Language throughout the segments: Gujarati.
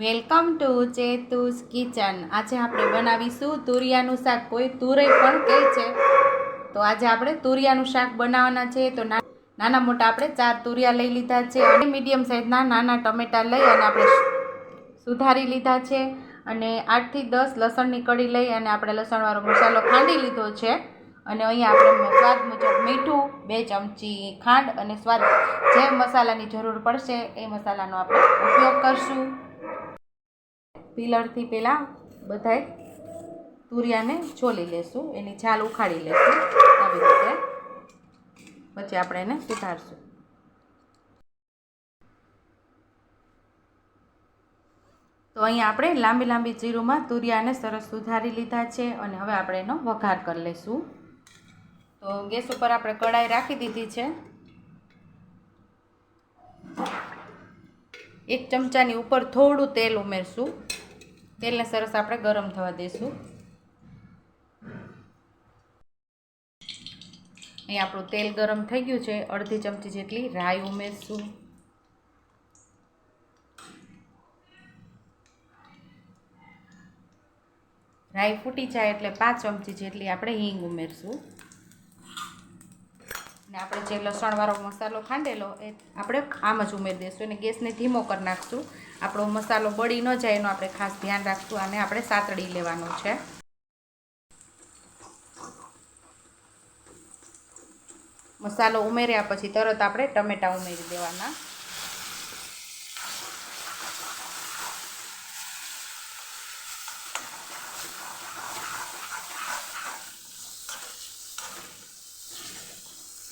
Welcome to ચેતુસ kitchen. આજે આપણે બનાવીશું તુરિયાનું શાક. કોઈ તુરઈ પણ કહે છે. તો આજે આપણે તુરિયાનું શાક બનાવવાના છે. તો નાના મોટા આપણે ચાર તુરિયા લઈ લીધા છે અને મીડિયમ સાઇઝના નાના ટમેટાં લઈ અને આપણે સુધારી લીધા છે. અને આઠથી દસ લસણની કડી લઈ અને આપણે લસણવાળો મસાલો ખાંડી લીધો છે. અને અહીંયા આપણે સ્વાદ મુજબ મીઠું, બે ચમચી ખાંડ અને સ્વાદ જે મસાલાની જરૂર પડશે એ મસાલાનો આપણે ઉપયોગ કરશું. પિલરથી પહેલાં બધાય તુરિયાને છોલી લેશું, એની છાલ ઉખાડી લેશું આવી રીતે. પછી આપણે એને સુધારશું. તો અહીંયા આપણે લાંબી લાંબી ચીરુમાં તુરિયાને સરસ સુધારી લીધા છે અને હવે આપણે એનો વઘાર કરી લઈશું તો ગેસ ઉપર આપણે કડાઈ રાખી દીધી છે. એક ચમચાની ઉપર થોડું તેલ ઉમેરશું. તેલને સરસ આપણે ગરમ થવા દઈશું અહીં આપણું તેલ ગરમ થઈ ગયું છે. અડધી ચમચી જેટલી રાઈ ઉમેરશું. રાઈ ફૂટી જાય એટલે પાંચ ચમચી જેટલી આપણે હિંગ ઉમેરશું. ને આપણે જે લસણવાળો મસાલો ખાંડેલો એ આપણે આમ જ ઉમેરી દઈશું અને ગેસને ધીમો કરી નાખશું. આપણો મસાલો બળી ન જાય એનું આપણે ખાસ ધ્યાન રાખશું અને આપણે સાતડી લેવાનું છે. મસાલો ઉમેર્યા પછી તરત આપણે ટમેટાં ઉમેરી દેવાના.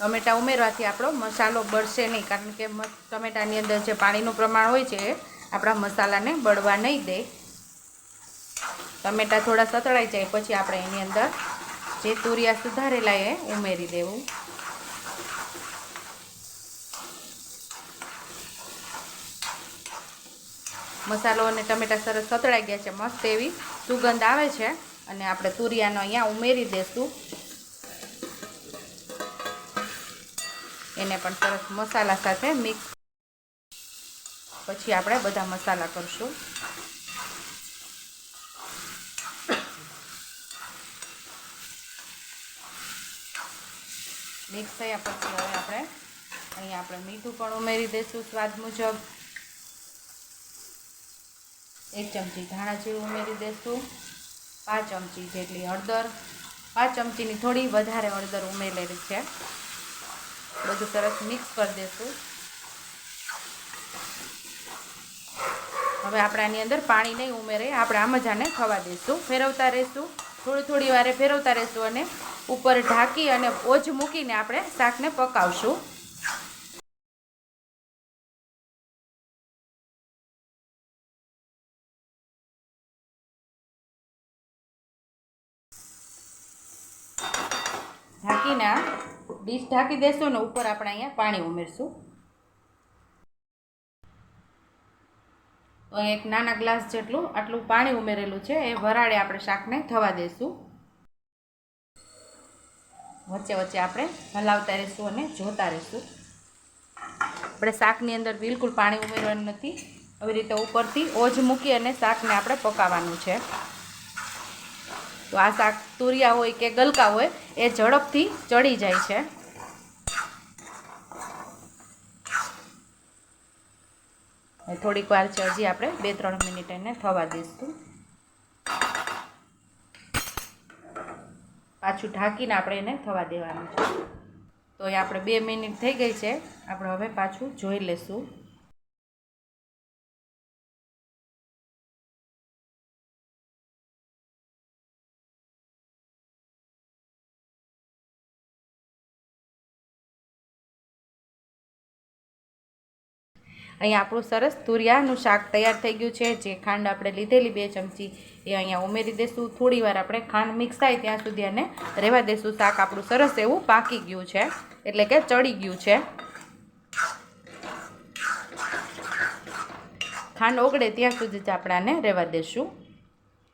ટમેટાં ઉમેરવાથી આપણો મસાલો બળશે નહીં. કારણ કે ટમેટાની અંદર જે પાણીનું પ્રમાણ હોય છે એ આપણા મસાલાને બળવા નહીં દે. ટમેટાં થોડા સતળાઈ જાય, પછી આપણે એની અંદર જે તુરિયા સુધારેલા એ ઉમેરી દેવું. મસાલો અને ટમેટાં સરસ સતળાઈ ગયા છે, મસ્ત એવી સુગંધ આવે છે. અને આપણે તુરિયાનો અહીંયા ઉમેરી દઈશું એને પણ સરસ મસાલા સાથે મિક્સ પછી આપણે બધા મસાલા કરશું. મિક્સ થયા પછી હવે આપણે અહીંયા આપણે મીઠું પણ ઉમેરી દઈશું સ્વાદ મુજબ. એક ચમચી ધાણા જીરું ઉમેરી દઈશું. પાંચ ચમચી જેટલી હળદર. પાંચ ચમચીની થોડી વધારે હળદર ઉમેરેલી છે. બધું સરસ મિક્સ કરી દઈશું હવે આપણે આની અંદર પાણી નહીં ઉમેરે આપણે આમ જ આને ખવા દઈશું ફેરવતા રહીશું, થોડી થોડી વારે ફેરવતા રહીશું અને ઉપર ઢાંકી અને ઓજ મૂકીને આપણે શાકને પકાવશું. ઢાંકીને ડીશ ઢાંકી દેશું ને ઉપર આપણે અહીંયા પાણી ઉમેરશું. તો એક નાના ગ્લાસ જેટલું, આટલું પાણી ઉમેરેલું છે. એ વરાળે આપણે શાકને થવા દઈશું વચ્ચે વચ્ચે આપણે હલાવતા રહીશું અને જોતા રહીશું. આપણે શાકની અંદર બિલકુલ પાણી ઉમેરવાનું નથી. આવી રીતે ઉપરથી ઓજ મૂકી અને શાકને આપણે પકાવવાનું છે. તો આ શાક તુરિયા હોય કે ગલકા હોય, એ ઝડપથી ચડી જાય છે. થોડીક વાર છે, હજી આપણે બે ત્રણ મિનિટ એને થવા દઈશું. પાછું ઢાંકીને આપણે એને થવા દેવાનું છે. તો એ આપણે બે મિનિટ થઈ ગઈ છે, આપણે હવે પાછું જોઈ લેશું. અહીંયા આપણું સરસ તુરિયાનું શાક તૈયાર થઈ ગયું છે. જે ખાંડ આપણે લીધેલી બે ચમચી એ અહીંયા ઉમેરી દઈશું થોડી વાર આપણે ખાંડ મિક્સ થાય ત્યાં સુધી એને રહેવા દઈશું શાક આપણું સરસ એવું પાકી ગયું છે. એટલે કે ચડી ગયું છે. ખાંડ ઓગળે ત્યાં સુધી જ આપણે રહેવા દઈશું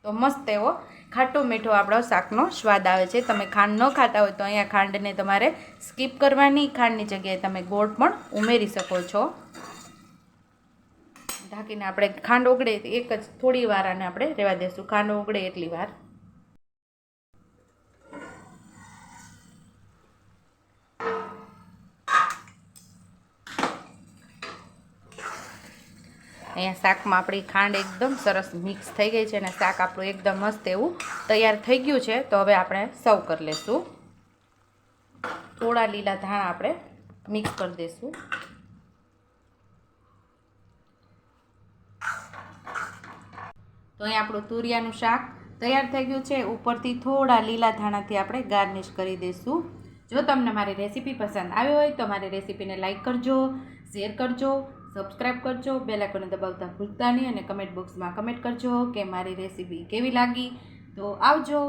તો મસ્ત એવો ખાટો મીઠો આપણો શાકનો સ્વાદ આવે છે. તમે ખાંડ ન ખાતા હોય તો અહીંયા ખાંડને તમારે સ્કીપ કરવાની. ખાંડની જગ્યાએ તમે ગોળ પણ ઉમેરી શકો છો. ઢાંકીને આપણે ખાંડ ઓગળે એક જ થોડી વાર આને આપણે રહેવા દઈશું ખાંડ ઓગળે એટલી વાર. અહીંયા શાકમાં આપણી ખાંડ એકદમ સરસ મિક્સ થઈ ગઈ છે અને શાક આપણું એકદમ મસ્ત એવું તૈયાર થઈ ગયું છે. તો હવે આપણે સર્વ કરી લઈશું થોડા લીલા ધાણા આપણે મિક્સ કરી દઈશું તો અહીં આપણું તુરિયાનું શાક તૈયાર થઈ ગયું છે. ઉપરથી થોડા લીલા ધાણાથી આપણે ગાર્નિશ કરી દઈશું. જો તમને મારી રેસીપી પસંદ આવી હોય તો મારી રેસીપીને લાઇક કરજો, શેર કરજો સબસ્ક્રાઈબ કરજો, બેલ આઇકોને દબાવતા ભૂલતા નહીં અને કમેન્ટ બોક્સમાં કમેન્ટ કરજો કે મારી રેસીપી કેવી લાગી. તો આવજો.